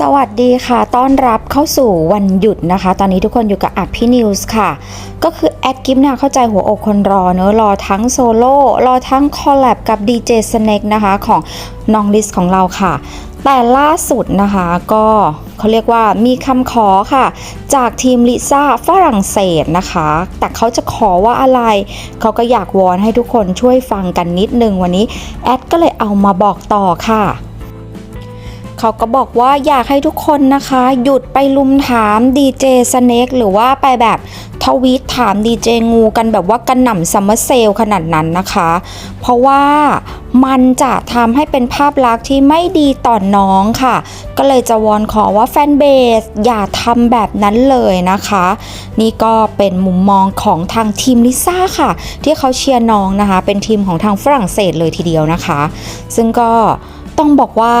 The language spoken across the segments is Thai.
สวัสดีค่ะ ต้อนรับเข้าสู่วันหยุดนะคะ ตอนนี้ทุกคนอยู่กับอัพพี่นิวส์ค่ะ ก็คือแอดกิฟเนี่ยเข้าใจหัวอกคนรอเนอะรอทั้งโซโล่ รอทั้งคอลแลบกับดีเจสเน็กนะคะ ของน้องลิสของเราค่ะ แต่ล่าสุดนะคะก็เขาเรียกว่ามีคำขอค่ะ จากทีมลิซ่าฝรั่งเศสนะคะ แต่เขาจะขอว่าอะไร เขาก็อยากวอนให้ทุกคนช่วยฟังกันนิดนึงวันนี้ แอดก็เลยเอามาบอกต่อค่ะ เขาก็บอกว่าอยากให้ทุกคนนะคะ หยุดไปลุมถามดีเจสเน็กหรือว่าไปแบบทวีตถามดีเจงูกันแบบว่ากันหน่ำซัมเมอร์เซลขนาดนั้นนะคะ เพราะว่ามันจะทำให้เป็นภาพลักษณ์ที่ไม่ดีต่อนน้องค่ะ ก็เลยจะวอนขอว่าแฟนเบสอย่าทำแบบนั้นเลยนะคะ นี่ก็เป็นมุมมองของทางทีมลิซ่าค่ะ ที่เขาเชียร์น้องนะคะ เป็นทีมของทางฝรั่งเศสเลยทีเดียวนะคะ ซึ่งก็ต้องบอกว่า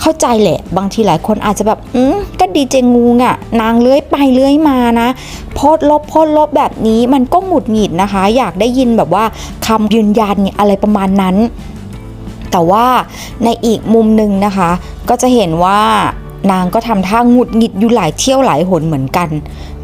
เข้าใจแหละ บางทีหลายคนอาจจะแบบอืมก็ดีเจงูอะนางเลื้อยไปเลื้อยมานะโพดลบโพดลบแบบนี้มันก็หงุดหงิดนะคะ อยากได้ยินแบบว่าคำยืนยันเนี่ยอะไรประมาณนั้น แต่ว่าในอีกมุมหนึ่งนะคะ ก็จะเห็นว่า นางก็ทำท่าหงุดหงิดอยู่หลายเที่ยวหลายหนเหมือนกัน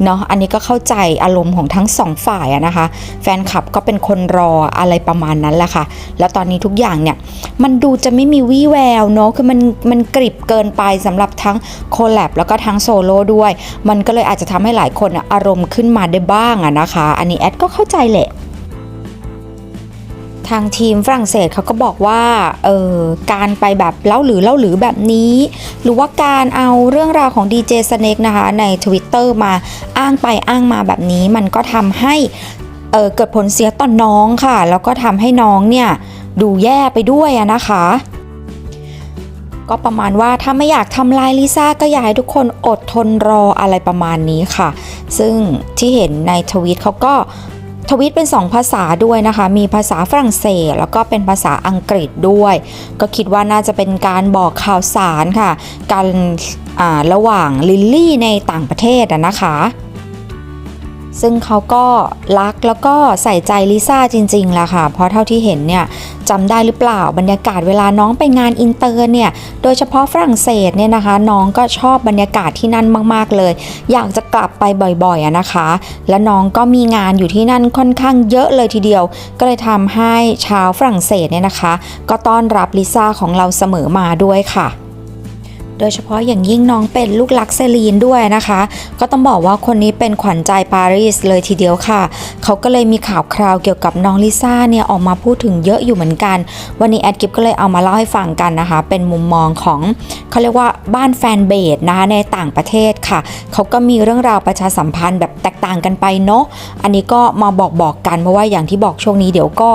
เนาะอันนี้ก็เข้าใจอารมณ์ของทั้งสองฝ่ายอะนะคะ แฟนคลับก็เป็นคนรออะไรประมาณนั้นแหละค่ะ แล้วตอนนี้ทุกอย่างเนี่ยมันดูจะไม่มีวี่แววเนาะคือมันมันกริบเกินไปสำหรับทั้งโคแลบแล้วก็ทั้งโซโล่ด้วย มันก็เลยอาจจะทำให้หลายคนอะอารมณ์ขึ้นมาได้บ้างอะนะคะ อันนี้แอดก็เข้าใจแหละ ทางทีมฝรั่งเศสเขาก็บอกว่าเออการไปแบบเล่าหรือเล่าหรือแบบนี้ หรือว่าการเอาเรื่องราวของดีเจสเน็กนะคะใน Twitter มาอ้างไปอ้างมาแบบนี้มันก็ทำให้เออเกิดผลเสียต่อนน้องค่ะ แล้วก็ทำให้น้องเนี่ยดูแย่ไปด้วยนะคะก็ประมาณว่าถ้าไม่อยากทำลายลิซ่าก็อยากให้ทุกคนอดทนรออะไรประมาณนี้ค่ะ ซึ่งที่เห็นในทวิตเขาก็ ทวิตเป็น 2 ภาษาด้วยนะคะ มีภาษาฝรั่งเศส แล้วก็เป็นภาษาอังกฤษด้วย ก็คิดว่าน่าจะเป็นการบอกข่าวสารค่ะ การระหว่างลิลลี่ในต่างประเทศนะคะ ซึ่งเขาก็รักแล้วก็ใส่ใจลิซ่าจริงๆแหละค่ะ เพราะเท่าที่เห็นเนี่ยจำได้หรือเปล่าบรรยากาศเวลาน้องไปงานอินเตอร์เนี่ย โดยเฉพาะฝรั่งเศสเนี่ยนะคะ น้องก็ชอบบรรยากาศที่นั่นมากๆเลย อยากจะกลับไปบ่อยๆนะคะ และน้องก็มีงานอยู่ที่นั่นค่อนข้างเยอะเลยทีเดียว ก็เลยทำให้ชาวฝรั่งเศสเนี่ยนะคะ ก็ต้อนรับลิซ่าของเราเสมอมาด้วยค่ะ โดยเฉพาะอย่างยิ่งน้องเป็นลูกรักเซรีนด้วยนะคะ ก็ต้องบอกว่าคนนี้เป็นขวัญใจปารีสเลยทีเดียวค่ะ เขาก็เลยมีข่าวคราวเกี่ยวกับน้องลิซ่าเนี่ยออกมาพูดถึงเยอะอยู่เหมือนกัน วันนี้แอดกิฟก็เลยเอามาเล่าให้ฟังกันนะคะ เป็นมุมมองของเขาเรียกว่าบ้านแฟนเบสนะคะในต่างประเทศค่ะ เขาก็มีเรื่องราวประชาสัมพันธ์แบบแตกต่างกันไปเนาะ อันนี้ก็มาบอกบอกกันเพราะว่าอย่างที่บอกช่วงนี้เดี๋ยวก็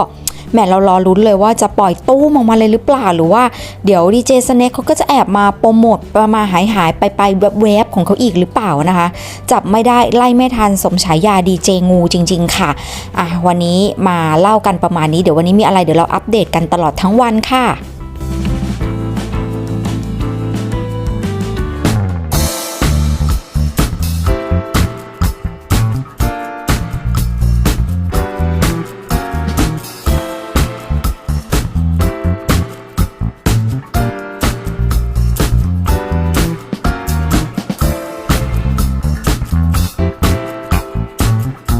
แหมเรารอลุ้นเลยว่าจะปล่อยตู้มออกมาเลยหรือเปล่า หรือว่าเดี๋ยวดีเจสเน็กเขาก็จะแอบมาโปรโมทประมาหายหายไปไปแบบเวฟของเขาอีกหรือเปล่านะคะ จับไม่ได้ไล่ไม่ทันสมฉายาดีเจงูจริง ๆ ค่ะอะวันนี้มาเล่ากันประมาณนี้เดี๋ยววันนี้มีอะไรเดี๋ยวเราอัปเดตกันตลอดทั้งวันค่ะ